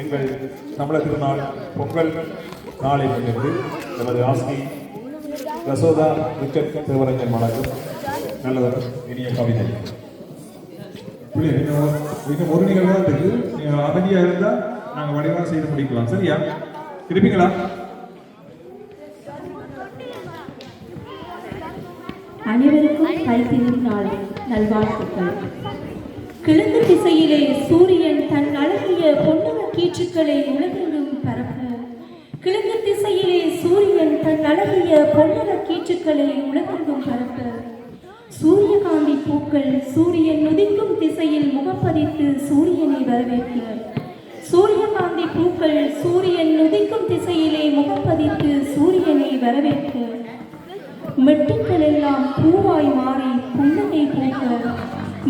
எங்கள் தமிழர் திருநாள் பொங்கல் நாளை முன்னிட்டு நமது ஆஸ்தி யசோதா விக்கெட் திருவரங்கன் வழங்கும் நல்லவர் இனிய கவிதை. புள்ளி இன்னும் ஒரு நிகழ்வு தான் இருக்கு நீங்கள் அமைதியாக இருந்தால் நாங்கள் வடிவா செய்து முடிக்கலாம். சரியா? இருப்பீங்களா அனைவருக்கும் கைத்திருநாள் நல்வாழ்த்துக்கள். கிழக்கு திசையிலே சூரியன் தன் அழகிய பொன்னக கீற்றுக்களை உலகெங்கும் பரப்ப கிழக்கு திசையிலே சூரியன் தன் அழகிய பொன்னக கீற்றுக்களை உலகெங்கும் பரப்ப சூரியகாந்தி பூக்கள் சூரியன் உதிக்கும் திசையில் முகப்பதித்து சூரியனை வரவேற்க. சூரியகாந்தி பூக்கள் சூரியன் உதிக்கும் திசையிலே முகப்பதித்து சூரியனை வரவேற்க. மெட்டுக்கள் எல்லாம் பூவாய் மாறி புன்னகை பூக்க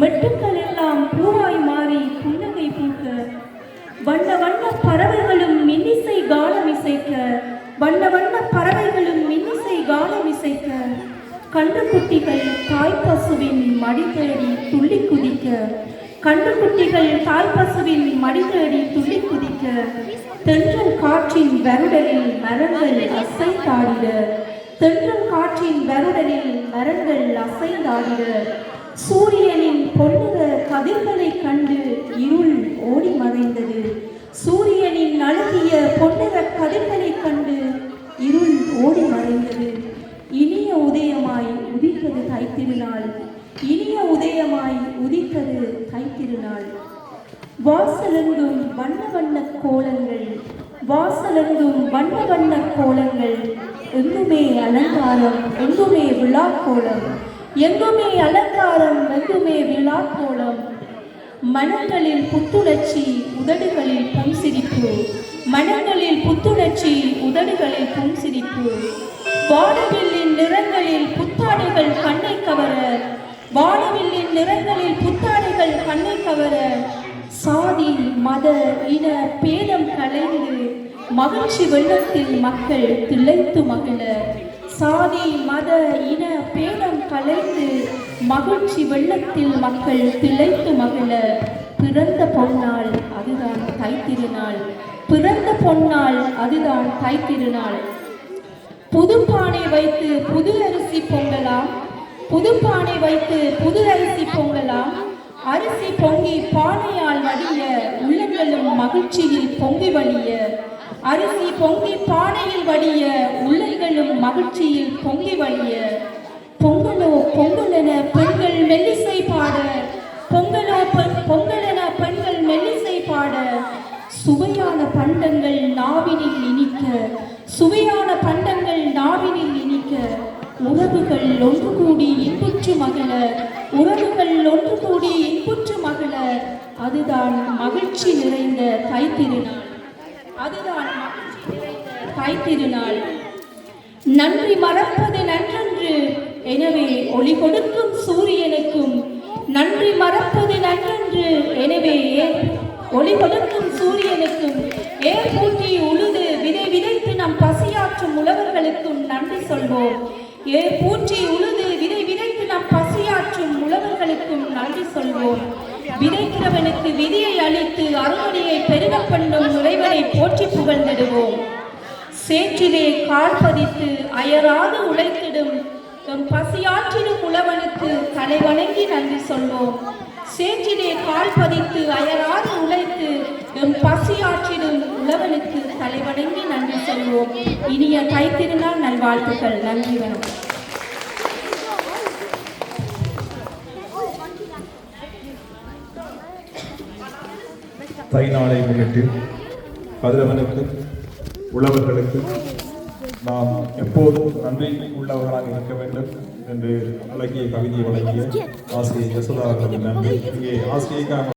மெட்டுக்கள் எல்லாம் பூவாய் மாறி புன்னகை பூக்க வண்ண வண்ண பறவைகளும் மின்னிசை கானம் இசைக்க வண்ண வண்ண பறவைகளும் மின்னிசை கானம் இசைக்க கண்டுக்குட்டிகள் தாய் பசுவின் மடி தேடி துள்ளி குதிக்க கண்டுக்குட்டிகள் தாய் பசுவின் மடி தேடி துள்ளி குதிக்க தென்றல் காற்றின் வருடலில் மரங்கள் அசைந்தாடிட தென்றல் காற்றின் வருடலில் மரங்கள் அசைந்தாடிட சூரியனின் பொன்னுக கதிர்களைக் கண்டு இருள் ஓடி மறைந்தது. சூரியன் அழகிய பொன்னுக கதிர்களைக் கண்டு இருள் ஓடி மறைந்தது. இனிய உதயமாய் உதித்தது தைத்திருநாள். இனிய உதயமாய் உதித்தது தைத்திருநாள். வாசலெங்கும் வண்ண வண்ண கோலங்கள் வாசலெங்கும் வண்ண வண்ண கோலங்கள் எங்குமே அலங்காரம் எங்குமே விழா கோலம் எங்குமே அலங்காரம் எங்குமே விழா கோலம் மனங்களில் புத்துணர்ச்சி உதடுகளில் புன்சிரிப்பு. மனங்களில் புத்துணர்ச்சி உதடுகளில் புன்சிரிப்பு. வானவில்லின் நிறங்களில் புத்தாடைகள் கண்ணை கவர. வானவில்லின் நிறங்களில் புத்தாடைகள் கண்ணை கவர. சாதி மத இன பேதம் கலைந்து மகிழ்ச்சி வெள்ளத்தில் மக்கள் திளைத்து மகிழ. சாதி மத இன பேதம் கலைந்து மகிழ்ச்சி வெள்ளத்தில் மக்கள் திளைத்து மகிழ. பிறந்த பொன்னாள் அதுதான் தைத்திருநாள் பிறந்த பொன்னாள் அதுதான் தைத்திருநாள் புது பானை வைத்து புது அரிசி பொங்கலாம். புது பானை வைத்து புது அரிசி பொங்கலாம். அரிசி பொங்கி பானையால் வடிய உள்ளங்களும் மகிழ்ச்சியில் பொங்கி வழிய. அரிசி பொங்கி பானையில் வடிய உள்ளங்களும் மகிழ்ச்சியில் பொங்கி வழிய. பொங்கலோ பொங்கலென பெண்கள் மெல்லிசை பாட. பொங்கலோ பெண் பொங்கலென பெண்கள் மெல்லிசை பாட. சுவையான பண்டங்கள் நாவினில் இனிக்க. சுவையான பண்டங்கள் நாவினில் இனிக்க. உறவுகள் ஒன்று கூடி இன்புற்று மகள. உறவுகள் ஒன்று கூடி இன்புற்று மகள. அதுதான் மகிழ்ச்சி நிறைந்த தைத்திருநாள். அதுதான் மகிழ்ச்சி நிறைந்த தைத்திருநாள். நன்றி மறப்பது நன்றன்று. எனவே ஒளி கொடுக்கும் சூரியனுக்கும் நன்றி மறப்பது நன்றன்று. எனவே ஒளி கொடுக்கும் சூரியனுக்கும் ஏர் பூட்டி உழுது விதை விதைத்து நம் பசியாற்றும் உழவர்களுக்கும் நன்றி சொல்வோம். ஏர் பூட்டி உழுது விதை விதைத்து நம் பசியாற்றும் உழவர்களுக்கும் நன்றி சொல்வோம். விதைக்கிறவனுக்கு விதியை அளித்து அறுவடையை பெருக பண்ணும் இறைவனை போற்றி புகழ்ந்திடுவோம். சேற்றிலே கால் பதித்து அயராது உழைத்திடும் எம் பசியாற்றின உழவனுக்கு தலை வணங்கி நன்றி சொல்வோம் சேற்றிலே கால் பதித்து அயராது உழைத்து எம் பசியாற்றிடும் உழவனுக்கு தலை வணங்கி நன்றி சொல்வோம். இனிய தைத்திருநாள் நல்வாழ்த்துக்கள். நன்றி வணக்கம். தை நாளை முன்னிட்டு கதிரவனுக்கு உழவர்களுக்கு நாம் எப்போதும் நன்றி உள்ளவர்களாக இருக்க வேண்டும் என்று அழகிய கவிதையை வழங்கிய ஆசிரியர் யசோதா அவர்களுக்கு நன்றி. இங்கே ஆசிரியைக்காக